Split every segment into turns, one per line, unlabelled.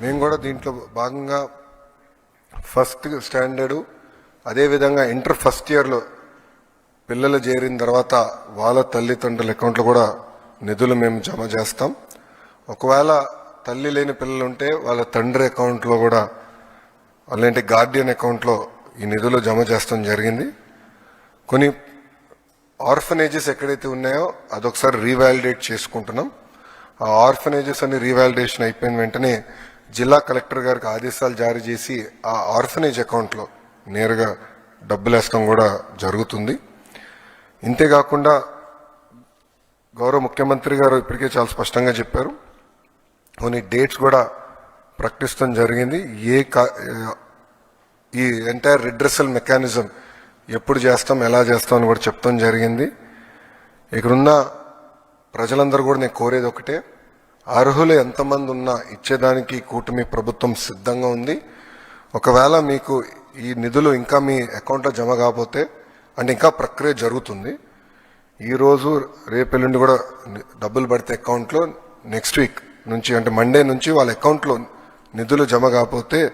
మేము కూడా దీంట్లో భాగంగా ఫస్ట్ స్టాండర్డు అదేవిధంగా ఇంటర్ ఫస్ట్ ఇయర్లో పిల్లలు చేరిన తర్వాత వాళ్ళ తల్లిదండ్రుల అకౌంట్లో కూడా నిధులు మేము జమ చేస్తాం. ఒకవేళ తల్లి లేని పిల్లలు ఉంటే వాళ్ళ తండ్రి అకౌంట్లో కూడా అలాంటి గార్డియన్ అకౌంట్లో ఈ నిధులు జమ చేస్తాం జరిగింది. కొన్ని ఆర్ఫనేజెస్ ఎక్కడైతే ఉన్నాయో అదొకసారి రీవాలిడేట్ చేసుకుంటున్నాం. ఆ ఆర్ఫనేజెస్ అన్ని రీవాలిడేషన్ అయిపోయిన వెంటనే జిల్లా కలెక్టర్ గారికి ఆదేశాలు జారీ చేసి ఆ ఆర్ఫనేజ్ అకౌంట్లో నేరుగా డబ్బులు వేస్తాం కూడా జరుగుతుంది. ఇంతేకాకుండా గౌరవ ముఖ్యమంత్రి గారు ఇప్పటికే చాలా స్పష్టంగా చెప్పారు. కొన్ని డేట్స్ కూడా ప్రకటించడం జరిగింది. ఏ కా- ఈ ఎంటైర్ రిడ్రెసల్ మెకానిజం ఎప్పుడు చేస్తాం ఎలా చేస్తాం అని కూడా చెప్తాం జరిగింది. ఇక్కడున్న ప్రజలందరూ కూడా నేను కోరేది ఒకటే అర్హులు ఎంతమంది ఉన్నా ఇచ్చేదానికి కూటమి ప్రభుత్వం సిద్ధంగా ఉంది. ఒకవేళ మీకు ఈ నిధులు ఇంకా మీ అకౌంట్లో జమ కాకపోతే అంటే ఇంకా ప్రక్రియ జరుగుతుంది. ఈరోజు రేపెల్లుండి కూడా డబ్బులు పడితే అకౌంట్లో నెక్స్ట్ వీక్ నుంచి అంటే మండే నుంచి వాళ్ళ అకౌంట్లో నిధులు జమ కాకపోతే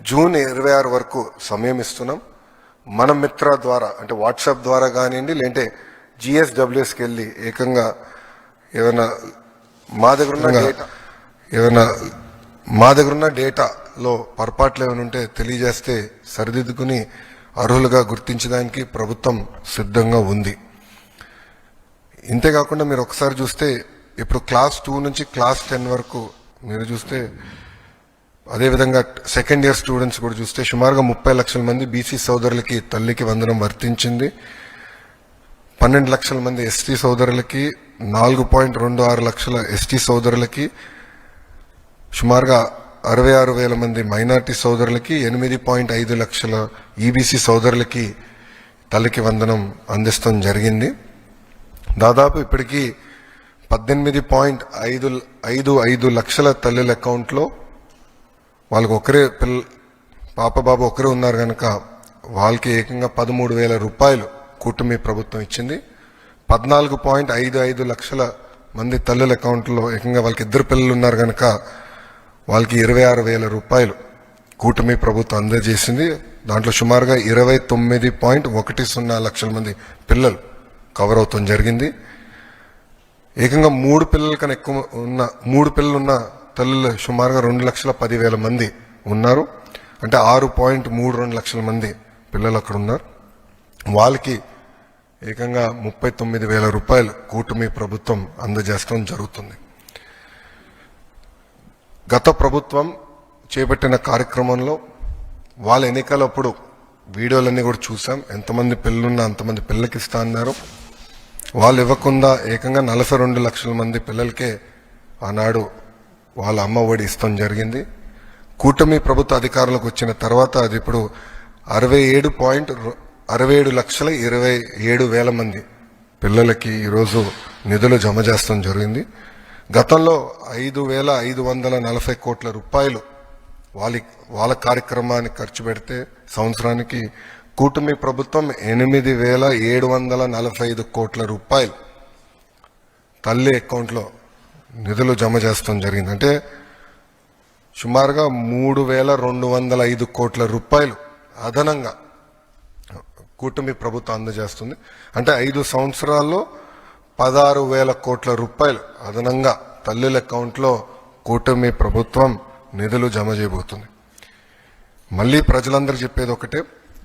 జూన్ ఇరవై ఆరు వరకు సమయం ఇస్తున్నాం. మన మిత్ర ద్వారా అంటే వాట్సాప్ ద్వారా కానివ్వండి లేదంటే జిఎస్డబ్ల్యూఎస్కి వెళ్ళి ఏకంగా ఏమైనా మా దగ్గర ఉన్న డేటా ఏమైనా మా దగ్గర ఉన్న డేటాలో పొరపాట్లు ఏమైనా ఉంటే తెలియజేస్తే సరిదిద్దుకుని అర్హులుగా గుర్తించడానికి ప్రభుత్వం సిద్ధంగా ఉంది. ఇంతేకాకుండా మీరు ఒకసారి చూస్తే ఇప్పుడు క్లాస్ టూ నుంచి క్లాస్ టెన్ వరకు మీరు చూస్తే అదేవిధంగా సెకండ్ ఇయర్ స్టూడెంట్స్ కూడా చూస్తే సుమారుగా ముప్పై లక్షల మంది బీసీ సోదరులకి తల్లికి వందనం వర్తించింది. పన్నెండు లక్షల మంది ఎస్టీ సోదరులకి నాలుగు పాయింట్ రెండు ఆరు లక్షల ఎస్టీ సోదరులకి సుమారుగా అరవై ఆరు వేల మంది మైనార్టీ సోదరులకి ఎనిమిది పాయింట్ ఐదు లక్షల ఈబీసీ సోదరులకి తల్లికి వందనం అందిస్తాం జరిగింది. దాదాపు ఇప్పటికీ పద్దెనిమిది పాయింట్ ఐదు ఐదు ఐదు లక్షల తల్లుల అకౌంట్లో వాళ్ళకి ఒకరే పిల్ల పాప బాబు ఒకరే ఉన్నారు కనుక వాళ్ళకి ఏకంగా పదమూడు వేల రూపాయలు కూటమి ప్రభుత్వం ఇచ్చింది. పద్నాలుగు పాయింట్ ఐదు ఐదు లక్షల మంది తల్లుల అకౌంట్లో ఏకంగా వాళ్ళకి ఇద్దరు పిల్లలు ఉన్నారు కనుక వాళ్ళకి ఇరవై ఆరు వేల రూపాయలు కూటమి ప్రభుత్వం అందజేసింది. దాంట్లో సుమారుగా ఇరవై తొమ్మిది పాయింట్ ఒకటి సున్నా లక్షల మంది పిల్లలు కవర్ అవుతాం జరిగింది. ఏకంగా మూడు పిల్లల కన్నా ఎక్కువ ఉన్న మూడు పిల్లలు ఉన్న తల్లులు సుమారుగా రెండు లక్షల పదివేల మంది ఉన్నారు. అంటే ఆరు పాయింట్ మూడు రెండు లక్షల మంది పిల్లలు అక్కడ ఉన్నారు. వాళ్ళకి ఏకంగా ముప్పై తొమ్మిది వేల రూపాయలు కూటమి ప్రభుత్వం అందజేస్తడం జరుగుతుంది. గత ప్రభుత్వం చేపట్టిన కార్యక్రమంలో వాళ్ళ ఎన్నికలప్పుడు వీడియోలన్నీ కూడా చూసాం. ఎంతమంది పిల్లలున్నా అంతమంది పిల్లలకి ఇస్తా అన్నారు. వాళ్ళు ఇవ్వకుండా ఏకంగా నలభై రెండు లక్షల మంది పిల్లలకే ఆనాడు వాళ్ళ అమ్మ ఒడి ఇస్తాం జరిగింది. కూటమి ప్రభుత్వ అధికారంలోకి వచ్చిన తర్వాత అది ఇప్పుడు అరవై ఏడు పాయింట్ అరవై ఏడు లక్షల ఇరవై ఏడు వేల మంది పిల్లలకి ఈరోజు నిధులు జమ చేస్తాం జరిగింది. గతంలో ఐదు వేల ఐదు వందల నలభై కోట్ల రూపాయలు వాళ్ళ వాళ్ళ కార్యక్రమానికి ఖర్చు పెడితే సంవత్సరానికి కూటమి ప్రభుత్వం ఎనిమిది వేల ఏడు వందల నలభై ఐదు కోట్ల రూపాయలు తల్లి అకౌంట్లో నిధులు జమ చేస్తాం జరిగింది. అంటే సుమారుగా మూడు వేల రెండు వందల ఐదు కోట్ల రూపాయలు అదనంగా కూటమి ప్రభుత్వం అందజేస్తుంది. అంటే ఐదు సంవత్సరాల్లో పదహారు వేల కోట్ల రూపాయలు అదనంగా తల్లుల అకౌంట్లో కూటమి ప్రభుత్వం నిధులు జమ చేయబోతుంది. మళ్ళీ ప్రజలందరూ చెప్పేది ఒకటే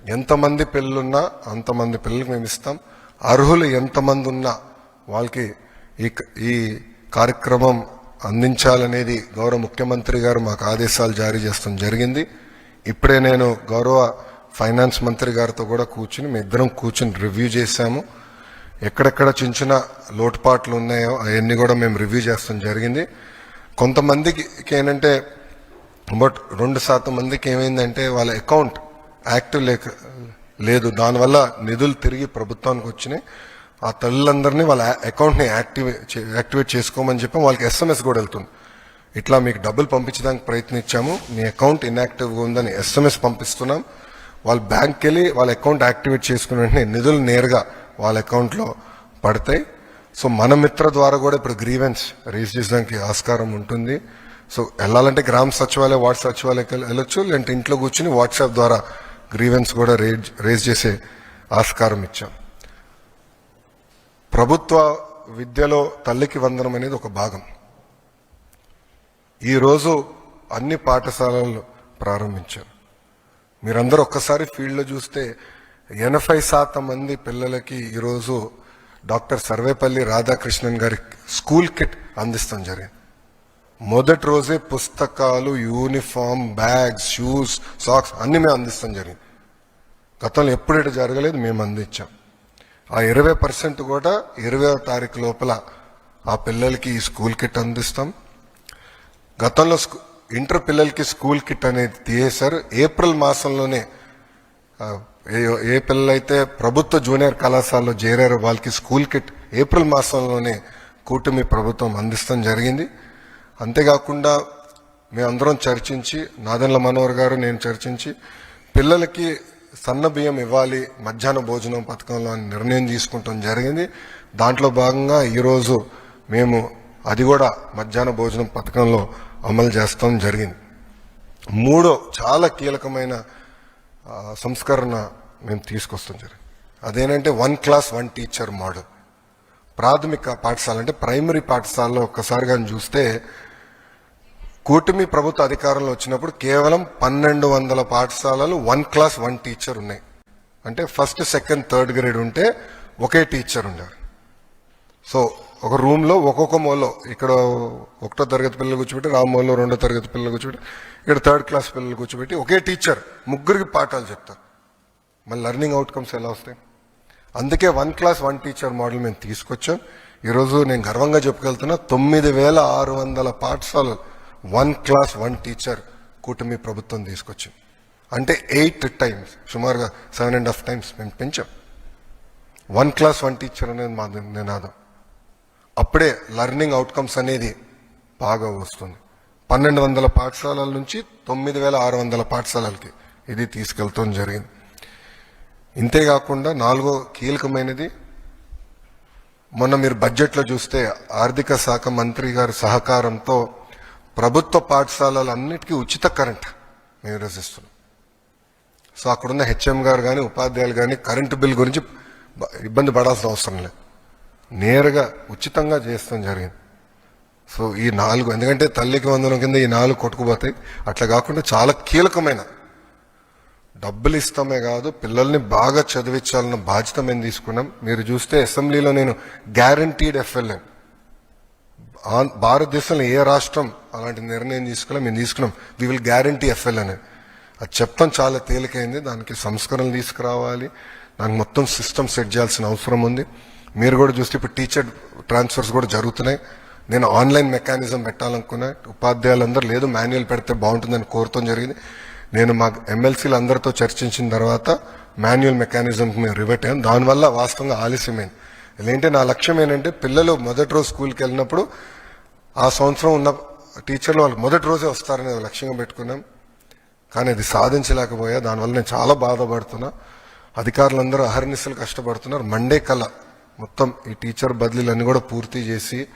ఎంతమంది పిల్లలున్నా అంతమంది పిల్లలకు మేము ఇస్తాం. అర్హులు ఎంతమంది ఉన్నా వాళ్ళకి ఈ ఈ కార్యక్రమం అందించాలనేది గౌరవ ముఖ్యమంత్రి గారు మాకు ఆదేశాలు జారీ చేస్తాం జరిగింది. ఇప్పుడే నేను గౌరవ ఫైనాన్స్ మంత్రి గారితో కూడా కూర్చుని మేమిద్దరం ఇద్దరం కూర్చుని రివ్యూ చేశాము. ఎక్కడెక్కడ చిన్న చిన్న లోటుపాట్లు ఉన్నాయో అవన్నీ కూడా మేము రివ్యూ చేస్తాం జరిగింది. కొంతమందికి ఏంటంటే బట్ రెండు శాతం మందికి ఏమైందంటే వాళ్ళ అకౌంట్ యాక్టివ్ లేక లేదు. దానివల్ల నిధులు తిరిగి ప్రభుత్వానికి వచ్చినాయి. ఆ తల్లులందరినీ వాళ్ళ అకౌంట్ని యాక్టివే యాక్టివేట్ చేసుకోమని చెప్పి వాళ్ళకి ఎస్ఎంఎస్ కూడా వెళ్తుంది. ఇట్లా మీకు డబ్బులు పంపించడానికి ప్రయత్నించాము. మీ అకౌంట్ ఇన్యాక్టివ్గా ఉందని ఎస్ఎంఎస్ పంపిస్తున్నాం. వాళ్ళ బ్యాంక్కి వెళ్ళి వాళ్ళ అకౌంట్ యాక్టివేట్ చేసుకున్న వెంటనే నిధులు నేరుగా వాళ్ళ అకౌంట్లో పడతాయి. సో మన మిత్ర ద్వారా కూడా ఇప్పుడు గ్రీవెన్స్ రేజ్ చేయడానికి ఆస్కారం ఉంటుంది. సో వెళ్ళాలంటే గ్రామ సచివాలయం వార్డ్ సచివాలయకి వెళ్ళొచ్చు లేదంటే ఇంట్లో కూర్చుని వాట్సాప్ ద్వారా గ్రీవెన్స్ కూడా రేజ్ రేజ్ చేసే ఆస్కారం ఇచ్చాం. ప్రభుత్వ విద్యలో తల్లికి వందనం అనేది ఒక భాగం. ఈరోజు అన్ని పాఠశాలలు ప్రారంభించారు. మీరందరూ ఒక్కసారి ఫీల్డ్లో చూస్తే ఎనభై శాతం మంది పిల్లలకి ఈరోజు డాక్టర్ సర్వేపల్లి రాధాకృష్ణన్ గారి స్కూల్ కిట్ అందిస్తాం జరిగింది. మొదటి రోజే పుస్తకాలు యూనిఫామ్ బ్యాగ్స్ షూస్ సాక్స్ అన్ని మేము అందిస్తాం జరిగింది. గతంలో ఎప్పుడు ఇటు జరగలేదు మేము అందించాం. ఆ ఇరవై పర్సెంట్ కూడా ఇరవై తారీఖు లోపల ఆ పిల్లలకి ఈ స్కూల్ కిట్ అందిస్తాం. గతంలో స్కూ- ఇంటర్ పిల్లలకి స్కూల్ కిట్ అనేది తీసేశారు ఏప్రిల్ మాసంలోనే ఏ ఏ పిల్లలైతే ప్రభుత్వ జూనియర్ కళాశాలలో చేరారో వాళ్ళకి స్కూల్ కిట్ ఏప్రిల్ మాసంలోనే కూటమి ప్రభుత్వం అందిస్తాం జరిగింది. అంతేకాకుండా మేమందరం చర్చించి నాదెండ్ల మనోహర్ గారు నేను చర్చించి పిల్లలకి సన్న బియ్యం ఇవ్వాలి మధ్యాహ్న భోజనం పథకంలో అని నిర్ణయం తీసుకుంటాం జరిగింది. దాంట్లో భాగంగా ఈరోజు మేము అది కూడా మధ్యాహ్న భోజనం పథకంలో అమలు చేస్తాం జరిగింది. మూడో చాలా కీలకమైన సంస్కరణ మేము తీసుకొస్తాం జరిగింది. అదేనంటే one class one teacher model. ప్రాథమిక పాఠశాల అంటే ప్రైమరీ పాఠశాలలో ఒక్కసారి కానీ చూస్తే కూటమి ప్రభుత్వ అధికారంలో వచ్చినప్పుడు కేవలం పన్నెండు వందల పాఠశాలలు వన్ క్లాస్ వన్ టీచర్ ఉన్నాయి. అంటే ఫస్ట్ సెకండ్ థర్డ్ గ్రేడ్ ఉంటే ఒకే టీచర్ ఉండారు సో ఒక రూమ్లో ఒక్కొక్క మూలలో. ఇక్కడ ఒకటో తరగతి పిల్లలు కూర్చోబెట్టి రామోలో రెండో తరగతి పిల్లలు కూర్చోబెట్టి ఇక్కడ థర్డ్ క్లాస్ పిల్లలు కూర్చోబెట్టి ఒకే టీచర్ ముగ్గురికి పాఠాలు చెప్తారు. మళ్ళీ లెర్నింగ్ అవుట్కమ్స్ ఎలా వస్తాయి? అందుకే one class one teacher model మేము తీసుకొచ్చాం. ఈరోజు నేను గర్వంగా చెప్పుకెళ్తున్నా తొమ్మిది వేల ఆరు వందల పాఠశాలలు వన్ క్లాస్ వన్ టీచర్ కూటమి ప్రభుత్వం తీసుకొచ్చింది. అంటే ఎయిట్ టైమ్స్ సుమారుగా సెవెన్ అండ్ హాఫ్ టైమ్స్ మేము పెంచాం. వన్ క్లాస్ వన్ టీచర్ అనేది మా నినాదం. అప్పుడే లర్నింగ్ అవుట్కమ్స్ అనేది బాగా వస్తుంది. పన్నెండు వందల పాఠశాలల నుంచి తొమ్మిది వేల ఆరు వందల పాఠశాలలకి ఇది తీసుకెళ్తాం జరిగింది. ఇంతేకాకుండా నాలుగో కీలకమైనది మొన్న మీరు బడ్జెట్లో చూస్తే ఆర్థిక శాఖ మంత్రి గారి సహకారంతో ప్రభుత్వ పాఠశాలలన్నిటికీ ఉచిత కరెంట్ మేము రచిస్తున్నాం సో అక్కడున్న హెచ్ఎం గారు కానీ ఉపాధ్యాయులు కానీ కరెంటు బిల్ గురించి ఇబ్బంది పడాల్సిన అవసరం లేదు. నేరుగా ఉచితంగా చేస్తాం జరిగింది. సో ఈ నాలుగు ఎందుకంటే తల్లికి వందనం కింద ఈ నాలుగు కొట్టుకుపోతాయి. అట్లా కాకుండా చాలా కీలకమైన డబ్బులు ఇస్తామే కాదు పిల్లల్ని బాగా చదివించాలన్న బాధ్యత మేము తీసుకున్నాం. మీరు చూస్తే అసెంబ్లీలో నేను గ్యారంటీడ్ ఎఫ్ఎల్ఎం భారతదేశంలో ఏ రాష్ట్రం అలాంటి నిర్ణయం తీసుకోలే మేము తీసుకున్నాం. వి విల్ గ్యారంటీ ఎఫ్ఎల్ అది చెప్తాం చాలా తేలికైంది. దానికి సంస్కరణలు తీసుకురావాలి. దానికి మొత్తం సిస్టమ్ సెట్ చేయాల్సిన అవసరం ఉంది. మీరు కూడా చూస్తే ఇప్పుడు టీచర్ ట్రాన్స్ఫర్స్ కూడా జరుగుతున్నాయి. నేను ఆన్లైన్ మెకానిజం పెట్టాలనుకున్నా ఉపాధ్యాయులందరూ లేదు మాన్యువల్ పెడితే బాగుంటుందని కోరుతాం జరిగింది. నేను మా ఎమ్మెల్సీలు అందరితో చర్చించిన తర్వాత మాన్యువల్ మెకానిజం మేము రివర్ట్ అయ్యాం దానివల్ల వాస్తవంగా ఆలస్యమైంది. ఏంటంటే నా లక్ష్యం ఏంటంటే పిల్లలు మొదటి రోజు స్కూల్కి వెళ్ళినప్పుడు ఆ సంవత్సరం ఉన్న టీచర్లు వాళ్ళు మొదటి రోజే వస్తారనే లక్ష్యంగా పెట్టుకున్నాం. కానీ అది సాధించలేకపోయా. దానివల్ల నేను చాలా బాధపడుతున్నా. అధికారులందరూ అహర్నిశలు కష్టపడుతున్నారు. మండే కళ మొత్తం ఈ టీచర్ బదిలీలన్నీ కూడా పూర్తి చేసి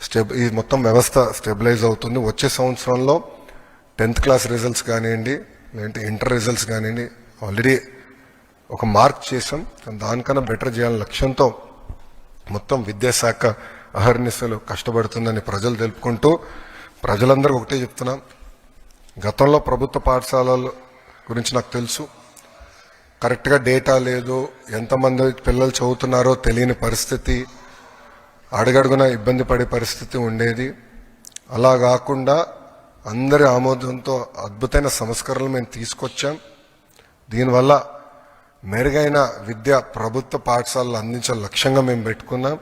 స్టెబ్ ఈ మొత్తం వ్యవస్థ స్టెబిలైజ్ అవుతుంది. వచ్చే సంవత్సరంలో టెన్త్ క్లాస్ రిజల్ట్స్ కానివ్వండి లేదంటే ఇంటర్ రిజల్ట్స్ కానివ్వండి ఆల్రెడీ ఒక మార్క్ చేసాం దానికన్నా బెటర్ చేయాలని లక్ష్యంతో మొత్తం విద్యాశాఖ అహర్నిశలు కష్టపడుతుందని ప్రజలు తెలుపుకుంటూ ప్రజలందరూ ఒకటే చెప్తున్నాం. గతంలో ప్రభుత్వ పాఠశాలల గురించి నాకు తెలుసు. కరెక్ట్గా డేటా లేదు ఎంతమంది పిల్లలు చదువుతున్నారో తెలియని పరిస్థితి అడుగడుగున ఇబ్బంది పడే పరిస్థితి ఉండేది. అలా కాకుండా అందరి ఆమోదంతో అద్భుతమైన సంస్కరణలు మేము తీసుకొచ్చాం. దీనివల్ల మెరుగైన విద్య ప్రభుత్వ పాఠశాలలు అందించే లక్ష్యంగా మేము పెట్టుకున్నాం.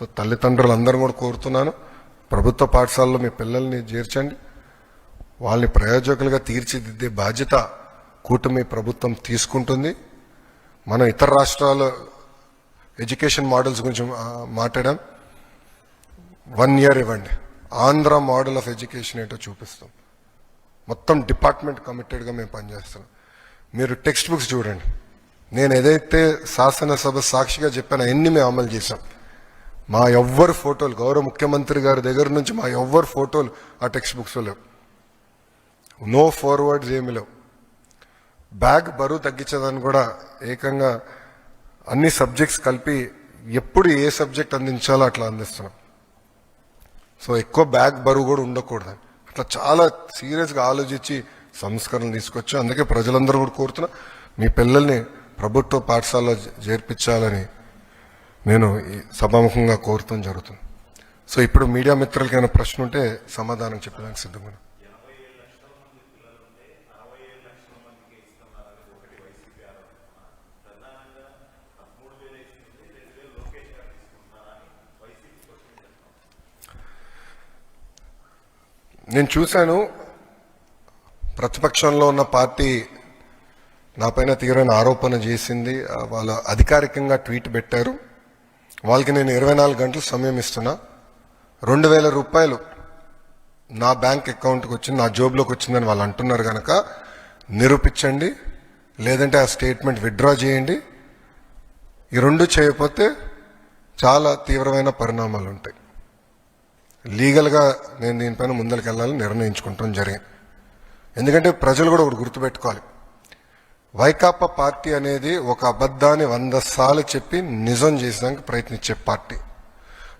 సో తల్లిదండ్రులు అందరూ కూడా కోరుతున్నాను ప్రభుత్వ పాఠశాలలో మీ పిల్లల్ని చేర్చండి. వాళ్ళని ప్రయోజకులుగా తీర్చిదిద్దే బాధ్యత కూటమి ప్రభుత్వం తీసుకుంటుంది. మనం ఇతర రాష్ట్రాల ఎడ్యుకేషన్ మోడల్స్ గురించి మాట్లాడాం. వన్ ఇయర్ ఇవ్వండి. ఆంధ్ర మోడల్ ఆఫ్ ఎడ్యుకేషన్ ఏంటో చూపిస్తాం. మొత్తం డిపార్ట్మెంట్ కమిటెడ్గా మేము పనిచేస్తున్నాం. మీరు టెక్స్ట్ బుక్స్ చూడండి. నేను ఏదైతే శాసనసభ సాక్షిగా చెప్పానో అన్ని మేము అమలు చేశాం. మా ఎవ్వరు ఫోటోలు గౌరవ ముఖ్యమంత్రి గారి దగ్గర నుంచి మా ఎవ్వరు ఫోటోలు ఆ టెక్స్ట్ బుక్స్లో లేవు. నో ఫార్వర్డ్స్ ఏమి లేవు. బ్యాగ్ బరువు తగ్గించదని కూడా ఏకంగా అన్ని సబ్జెక్ట్స్ కలిపి ఎప్పుడు ఏ సబ్జెక్ట్ అందించాలో అట్లా అందిస్తున్నాం. సో ఎక్కువ బ్యాగ్ బరువు కూడా ఉండకూడదు. అట్లా చాలా సీరియస్గా ఆలోచించి సంస్కరణలు తీసుకొచ్చి అందుకే ప్రజలందరూ కూడా కోరుతున్నా మీ పిల్లల్ని ప్రభుత్వ పాఠశాలలో చేర్పించాలని నేను ఈ సభాముఖంగా కోరుతాం జరుగుతుంది. సో ఇప్పుడు మీడియా మిత్రులకి ప్రశ్న ఉంటే సమాధానం చెప్పడానికి సిద్ధంగా నేను చూశాను. ప్రతిపక్షంలో ఉన్న పార్టీ నా పైన తీవ్రమైన ఆరోపణ చేసింది. వాళ్ళ అధికారికంగా ట్వీట్ పెట్టారు. వాళ్ళకి నేను ఇరవై నాలుగు గంటలు సమయం ఇస్తున్నా. రెండు వేల రూపాయలు నా బ్యాంక్ అకౌంట్కి వచ్చింది నా జోబ్లోకి వచ్చిందని వాళ్ళు అంటున్నారు కనుక నిరూపించండి. లేదంటే ఆ స్టేట్మెంట్ విత్డ్రా చేయండి. ఈ రెండు చేయకపోతే చాలా తీవ్రమైన పరిణామాలు ఉంటాయి. లీగల్గా నేను దీనిపైన ముందరికి వెళ్ళాలని నిర్ణయించుకుంటాం జరిగింది ఎందుకంటే ప్రజలు కూడా ఒకటి గుర్తుపెట్టుకోవాలి. వైకాపా పార్టీ అనేది ఒక అబద్ధాన్ని వంద సార్లు చెప్పి నిజం చేసడానికి ప్రయత్నించే పార్టీ.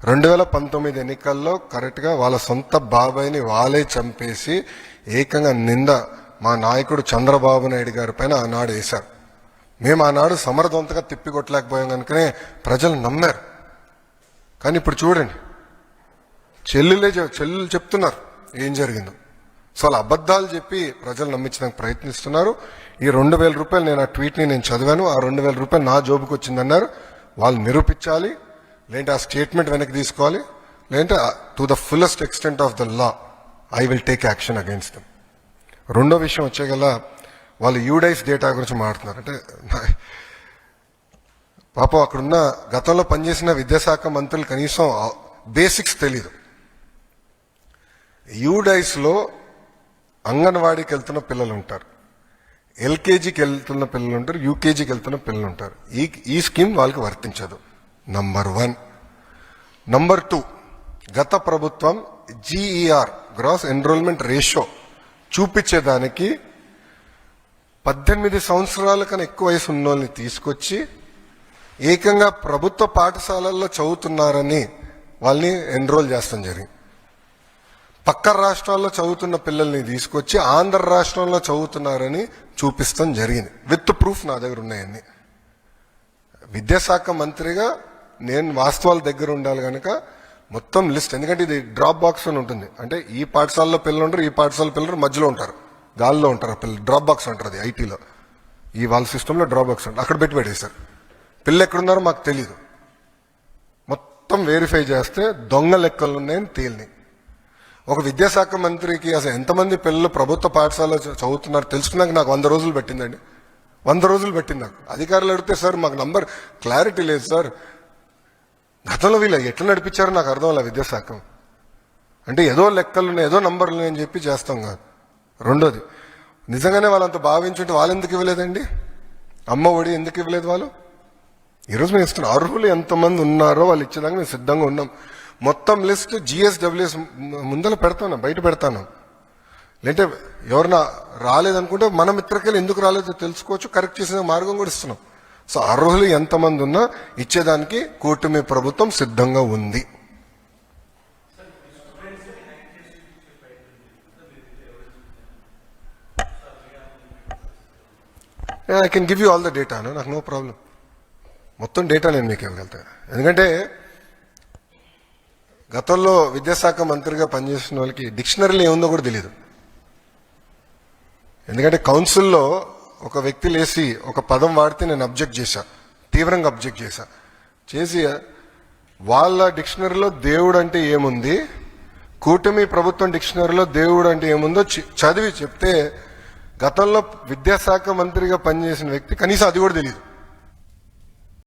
రెండు వేల పంతొమ్మిది ఎన్నికల్లో కరెక్ట్గా వాళ్ళ సొంత బాబాయిని వాళ్ళే చంపేసి ఏకంగా నింద మా నాయకుడు చంద్రబాబు నాయుడు గారి పైన ఆనాడు వేశారు. మేము ఆనాడు సమర్థవంతంగా తిప్పికొట్టలేకపోయాం కనుకనే ప్రజలు నమ్మారు. కానీ ఇప్పుడు చూడండి చెల్లెలే చెల్లెలు చెప్తున్నారు. ఏం జరిగిందో. సో అలా అబద్ధాలు చెప్పి ప్రజలు నమ్మించడానికి ప్రయత్నిస్తున్నారు. ఈ రెండు వేల రూపాయలు నేను ఆ ట్వీట్ని నేను చదివాను. ఆ రెండు వేల రూపాయలు నా జోబుకి వచ్చిందన్నారు. వాళ్ళు నిరూపించాలి. లేదంటే ఆ స్టేట్మెంట్ వెనక్కి తీసుకోవాలి. లేదంటే to the fullest extent of the law I will take action against them రెండో విషయం వచ్చేగల వాళ్ళు యూడైస్ డేటా గురించి మాట్లాడుతున్నారు. అంటే పాపం అక్కడున్న గతంలో పనిచేసిన విద్యాశాఖ మంత్రులు కనీసం బేసిక్స్ తెలీదు. యూడైస్లో అంగన్వాడీకి వెళ్తున్న పిల్లలు ఉంటారు ఎల్కేజీకి వెళ్తున్న పిల్లలు ఉంటారు యూకేజీకి వెళ్తున్న పిల్లలు ఉంటారు ఈ ఈ స్కీమ్ వాళ్ళకి వర్తించదు. నంబర్ వన్ నంబర్ టూ గత ప్రభుత్వం జీఈఆర్ గ్రాస్ ఎన్రోల్మెంట్ రేషియో చూపించేదానికి పద్దెనిమిది సంవత్సరాల కన్నా ఎక్కువ వయసు ఉన్న వాళ్ళని తీసుకొచ్చి ఏకంగా ప్రభుత్వ పాఠశాలల్లో చదువుతున్నారని వాళ్ళని ఎన్రోల్ చేస్తాం జరిగింది. పక్క రాష్ట్రాల్లో చదువుతున్న పిల్లల్ని తీసుకొచ్చి ఆంధ్ర రాష్ట్రంలో చదువుతున్నారని చూపిస్తాం జరిగింది. విత్ ప్రూఫ్ నా దగ్గర ఉన్నాయన్ని. విద్యాశాఖ మంత్రిగా నేను వాస్తవాల దగ్గర ఉండాలి కనుక మొత్తం లిస్ట్. ఎందుకంటే ఇది డ్రాప్ బాక్స్ అని ఉంటుంది. అంటే ఈ పాఠశాలలో పిల్లలు ఉంటారు ఈ పాఠశాల పిల్లలు మధ్యలో ఉంటారు. గాల్లో ఉంటారు ఆ పిల్లలు. డ్రాప్ బాక్స్ ఉంటుంది అది ఐటీలో. ఈ వాళ్ళ సిస్టంలో డ్రాప్ బాక్స్ ఉంటుంది అక్కడ పెట్టి పెట్టేశారు. పిల్లలు ఎక్కడున్నారో మాకు తెలియదు మొత్తం వెరిఫై చేస్తే దొంగ లెక్కలు ఉన్నాయని తేలినాయి. ఒక విద్యాశాఖ మంత్రికి అసలు ఎంతమంది పిల్లలు ప్రభుత్వ పాఠశాలలో చదువుతున్నారు తెలుసుకున్నాక నాకు వంద రోజులు పెట్టిందండి. వంద రోజులు పెట్టింది నాకు. అధికారులు అడిగితే సార్ మాకు నంబర్ క్లారిటీ లేదు సార్. గతంలో వీళ్ళు ఎట్లా నడిపించారో నాకు అర్థం అలా విద్యాశాఖ. అంటే ఏదో లెక్కలు ఉన్నాయి ఏదో నంబర్లు ఉన్నాయని చెప్పి చేస్తాం కాదు. రెండోది నిజంగానే వాళ్ళంత భావించుంటే వాళ్ళు ఎందుకు ఇవ్వలేదండి? అమ్మ ఒడి ఎందుకు ఇవ్వలేదు వాళ్ళు? ఈరోజు మేము ఇస్తున్నాం అర్హులు ఎంతమంది ఉన్నారో వాళ్ళు ఇచ్చేదాకా మేము సిద్ధంగా ఉన్నాం. మొత్తం లిస్ట్ జిఎస్డబ్ల్యూఎస్ ముందర పెడతాను బయట పెడతాను. లేదంటే ఎవరన్నా రాలేదనుకుంటే మన మిత్రకెళ్ళి ఎందుకు రాలేదో తెలుసుకోవచ్చు కరెక్ట్ చేసిన మార్గం కూడా ఇస్తున్నాం. సో అర్హులు ఎంతమంది ఉన్నా ఇచ్చేదానికి కూటమి ప్రభుత్వం సిద్ధంగా ఉంది. I can give you all the data నాకు నో ప్రాబ్లం మొత్తం డేటా నేను మీకు ఇవ్వగలుగుతాను ఎందుకంటే గతంలో విద్యాశాఖ మంత్రిగా పనిచేసిన వాళ్ళకి డిక్షనరీలో ఏముందో కూడా తెలియదు ఎందుకంటే కౌన్సిల్లో ఒక వ్యక్తి లేసి ఒక పదం వాడితే నేను అబ్జెక్ట్ చేశా. తీవ్రంగా అబ్జెక్ట్ చేశా. చేసి వాళ్ళ డిక్షనరీలో దేవుడు అంటే ఏముంది? కూటమి ప్రభుత్వం డిక్షనరీలో దేవుడు అంటే ఏముందో చదివి చెప్తే గతంలో విద్యాశాఖ మంత్రిగా పనిచేసిన వ్యక్తి కనీసం అది కూడా తెలియదు